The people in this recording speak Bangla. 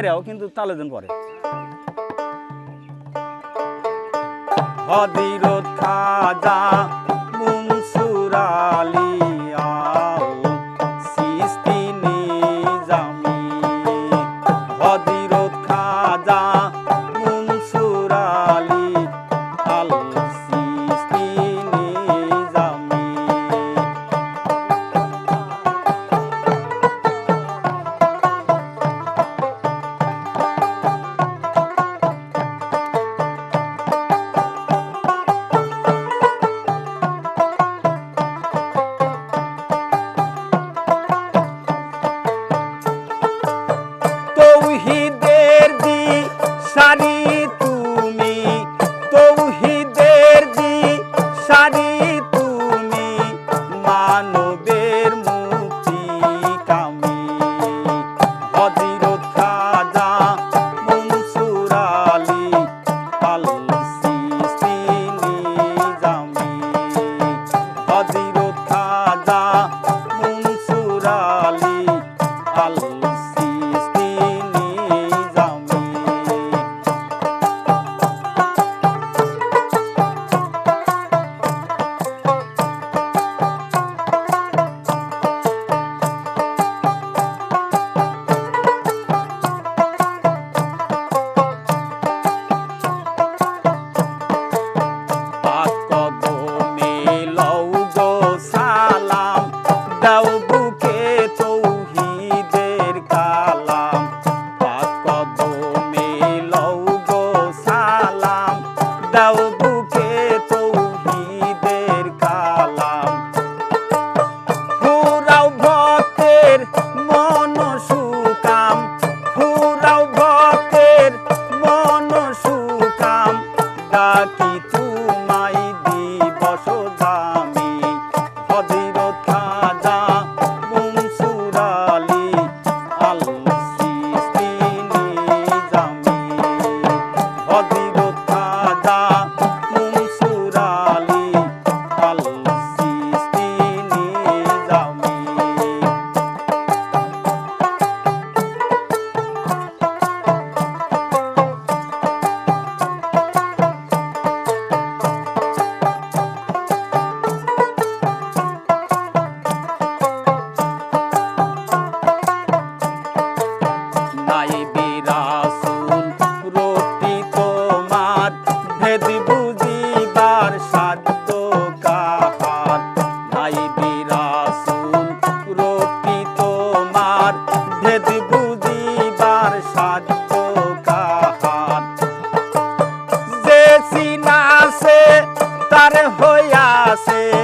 এরাও কিন্তু তালে দেন পরে। হদিরত খাজা তুমি তৌহিদের দি সারি Tati রাসুল রোটি তোমার, ভেদ বুঝিবার সাধ্য কাহার? নাই বিরাসুল রোটি তোমার, ভেদ বুঝিবার সাধ্য কাহার? যে সিনাসে তার হইয়াছে